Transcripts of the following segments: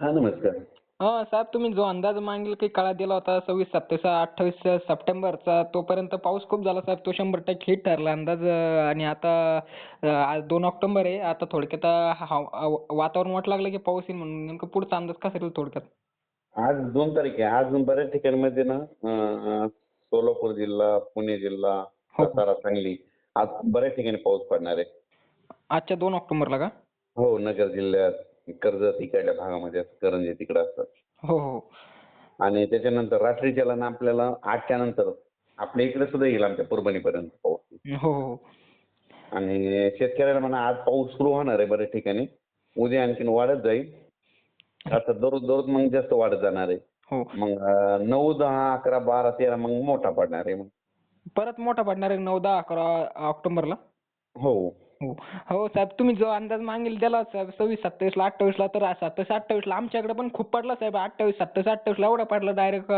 हा नमस्कार. हा साहेब तुम्ही जो अंदाज मागील काही काळात दिला होता सव्वीस सत्तावीस अठ्ठावीस सप्टेंबरचा तोपर्यंत पाऊस खूप झाला साहेब. तो शंभर टक्के हिट ठरला अंदाज आणि आता आज दोन ऑक्टोबर आहे. आता थोडक्यात वातावरण वाटू लागलं की पाऊस येईल म्हणून. नेमकं पुढचा अंदाज कसा येईल थोडक्यात? आज दोन तारीख आहे. आज बऱ्याच ठिकाणमध्ये ना अं, सोलापूर जिल्हा पुणे जिल्हा हो. सातारा सांगली आज बऱ्याच ठिकाणी पाऊस पडणार आहे. आजच्या दोन ऑक्टोबरला का? हो नगर जिल्ह्यात. कर्जत इकडल्या भागामध्ये असं, करंजी तिकडं असतात. हो हो. आणि त्याच्यानंतर रात्रीच्याला ना आपल्याला आठच्या नंतर आपल्या इकडे सुद्धा येईल आमच्या परभणीपर्यंत पाऊस. हो हो. आणि शेतकऱ्याला म्हणा आज पाऊस सुरू होणार आहे बऱ्याच ठिकाणी. उद्या आणखीन वाढत जाईल. आता दररोज दररोज मग जास्त वाढत जाणार आहे. हो. मग नऊ दहा अकरा बारा तेरा मग मोठा पडणार आहे मग. परत मोठा पडणार आहे नऊ दहा अकरा ऑक्टोबरला? हो. हो. हो साहेब तुम्ही जो अंदाज मागेल दिला साहेब सव्वीस सत्तावीसला अठ्ठावीसला तर सत्तावीस अठ्ठावीसला आमच्याकडे पण खूप पडला साहेब. अठ्ठावीस सत्तावीस अठ्ठावीसला एवढा पडला डायरेक्ट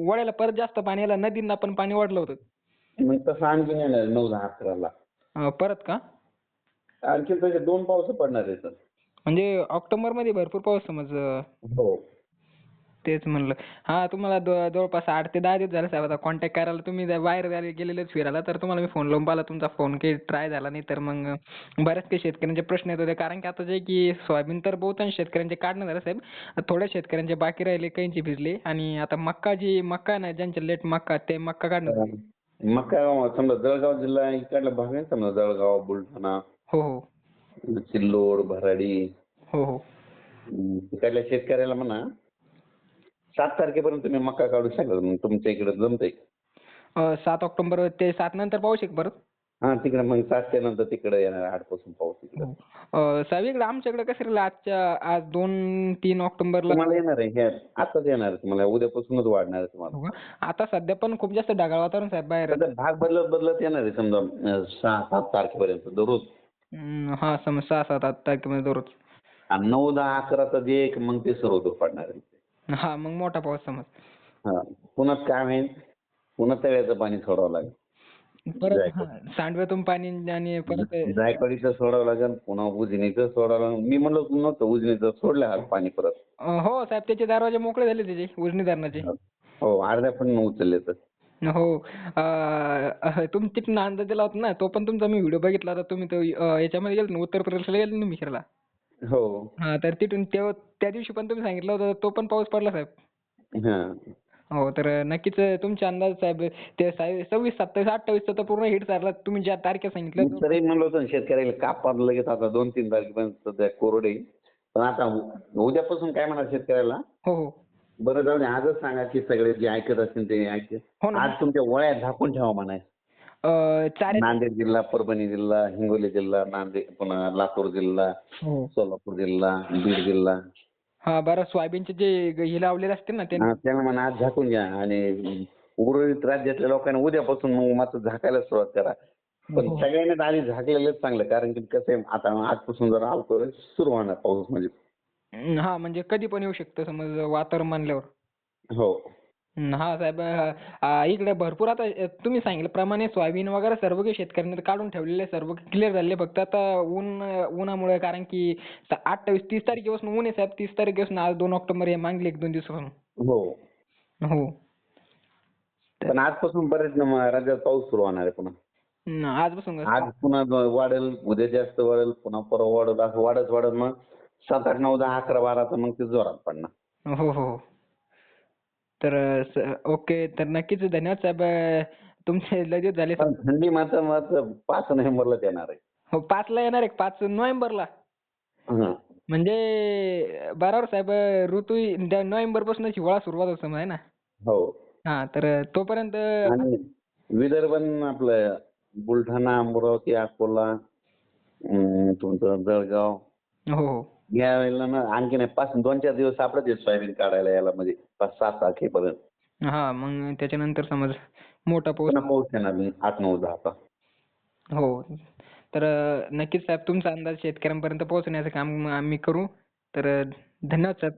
वड्याला परत जास्त पाणी आलं नदींना पण पाणी वाढलं होतं. मग तसं आणखीन येणार आहे नऊ दहा अकराला. अं, परत का? आणखीन तसे दोन पाऊस पडणार आहेत. म्हणजे ऑक्टोबरमध्ये भरपूर पाऊस समज अं, हो. तेच म्हणलं. हा तुम्हाला द- जवळपास आठ ते दहा दिवस झाले साहेब आता कॉन्टॅक्ट करायला तुम्ही जर बाहेर गेले- गेलेलेच फिरायला तर तुम्हाला मी फोन लावून पाहिला तुमचा फोन काही ट्राय झाला नाही तर मग बऱ्याच काही शेतकऱ्यांचे प्रश्न येत होते. कारण की आता जे की सोयाबीन तर बहुतांश शेतकऱ्यांचे काढणं झालं साहेब. थोड्या शेतकऱ्यांचे बाकी राहिले काहींचे भिजले. आणि आता मक्का जी मक्का आहे ना ज्यांचे लेट मक्का ते मक्का काढणं झाले. मग काय समजा जळगाव जिल्हा इकडला भाग आहे समजा जळगाव बुलढाणा. हो हो. सिल्लोड भराडी. हो हो. तिकडल्या शेतकऱ्याला म्हणा सात तारखेपर्यंत तुम्ही मका काढू शकता मग तुमच्या इकडे जमतंय अं, सात ऑक्टोबर ते सात नंतर पाऊस आहे का परत हा तिकडे मग सातच्या नंतर तिकडे येणार आठपासून पाऊस तिकडे. अं, साहेब इकडे आमच्याकडे कसं राहिलं आजच्या आज दोन तीन ऑक्टोबरला तुम्हाला येणार आहे हे आताच येणार आहे तुम्हाला उद्यापासूनच वाढणार आहे तुम्हाला. हो का? आता सध्या पण खूप जास्त ढगाळ वातावरण साहेब बाहेर आता भाग बदलत बदलत येणार आहे समजा अं, सहा सात तारखेपर्यंत दररोज. हम्म, हा समज सहा सात आठ तारखेमध्ये दररोज. आणि नऊ दहा अकरा तर जे एक मग ते सर्व पडणार आहे. हा मग मोठा पाऊस समज. हा पुन्हा काय होईल? पुन्हा तळ्याचं पाणी सोडावं लागेल. परत. हा, सांडव्यातून पाणी आणि परत जायकवाडीचं सोडावं लागेल पुन्हा उजनीचं सोडावं लागेल. मी म्हणलो नव्हतं उजनीचं सोडलं आज पाणी परत. अं, हो साहेब त्याचे दरवाजे मोकळे झाले त्याचे उजनी धरणाचे. हो अर्ध्या पण उचलले तर. हो अं, तुम्ही तिथून अंदाज दिला होता ना तो पण तुमचा मी व्हिडिओ बघितला होता तुम्ही तो अं, याच्यामध्ये गेलो ना उत्तर प्रदेशला गेलो ना फिरायला? हो. हा तर तिथून त्या दिवशी पण तुम्ही सांगितलं होतं तो पण पाऊस पडला साहेब. हा. हो तर नक्कीच तुमचे अंदाज साहेब ते सव्वीस सत्तावीस अठ्ठावीसचा तर पूर्ण हिट झाला तुम्ही ज्या तारखे सांगितल्या तरी म्हणलो होतं ना शेतकऱ्याला कापा लगेच आता दोन तीन तारखेपर्यंत सध्या कोरडे पण आता उद्यापासून काय म्हणा शेतकऱ्याला? हो हो. बरं जाऊ दे आजच सांगा की सगळे जे ऐकत असतील ते ऐकते. हो ना. आज तुमच्या वळ्यात झाकून ठेवा म्हणाय अं, चार नांदेड जिल्हा परभणी जिल्हा हिंगोली जिल्हा नांदेड पुन्हा लातूर जिल्हा हो. सोलापूर जिल्हा बीड जिल्हा. हा बरं. सोयाबीनचे जे हे लावलेले असतील ना ते? हा, त्यांना म्हणा आज झाकून घ्या. आणि उर्वरित राज्यातल्या लोकांना उद्यापासून मग मात्र झाकायला सुरुवात करा. पण हो. सगळ्यांनी आधी झाकलेलंच चांगलं. कारण की कसं आहे आता आजपासून जर अल्कोहोल सुरू होणार पाऊस म्हणजे. हा म्हणजे कधी पण येऊ शकतं समज वातावरण मानल्यावर. हो. हा साहेब इकडे भरपूर आता तुम्ही सांगितल्याप्रमाणे सोयाबीन वगैरे सर्व काही शेतकऱ्यांनी काढून ठेवलेले सर्व क्लिअर झाले. फक्त आता ऊन उन्हामुळे कारण की अठ्ठावीस तीस तारखेपासून ऊन आहे साहेब. तीस तारखेपासून आज दोन ऑक्टोबर हे मागले एक दोन दिवसापासून. हो. हो. पण आजपासून बरेच राज्यात पाऊस सुरू होणार आहे पुन्हा. आजपासून? आज पुन्हा वाढेल उद्या जास्त वाढेल पुन्हा परवा वाढेल असं वाढत वाढत मग सात आठ नऊ दहा अकरा बारा तर मग ते जोरात पडणार. हो हो. तर ओके तर नक्कीच धन्यवाद साहेब. तुमचे दिवस झाले पण थंडी मात्र मात्र पाच नोव्हेंबरलाच येणार आहे. हो पाचला येणार आहे पाच नोव्हेंबरला. हं. म्हणजे बरोबर साहेब ऋतू नोव्हेंबरपासून हिवाळा सुरुवात होतो आहे ना? हो. हा तर तोपर्यंत आणि विदर्भन आपलं बुलढाणा अमरावती अकोला अं, तुमचं जळगाव. हो हो. या वेळेला ना आणखी नाही पाच दोन चार दिवस सापडते सोयाबीन काढायला याला म्हणजे पाच सात तारखेपर्यंत. हा मग त्याच्यानंतर समज मोठा पाऊस पुन्हा पाऊस येणार नाही आठ नऊ दहाचा हो तर नक्कीच साहेब तुमचा अंदाज शेतकऱ्यांपर्यंत पोहोचण्याचं काम आम्ही करू. तर धन्यवाद साहेब.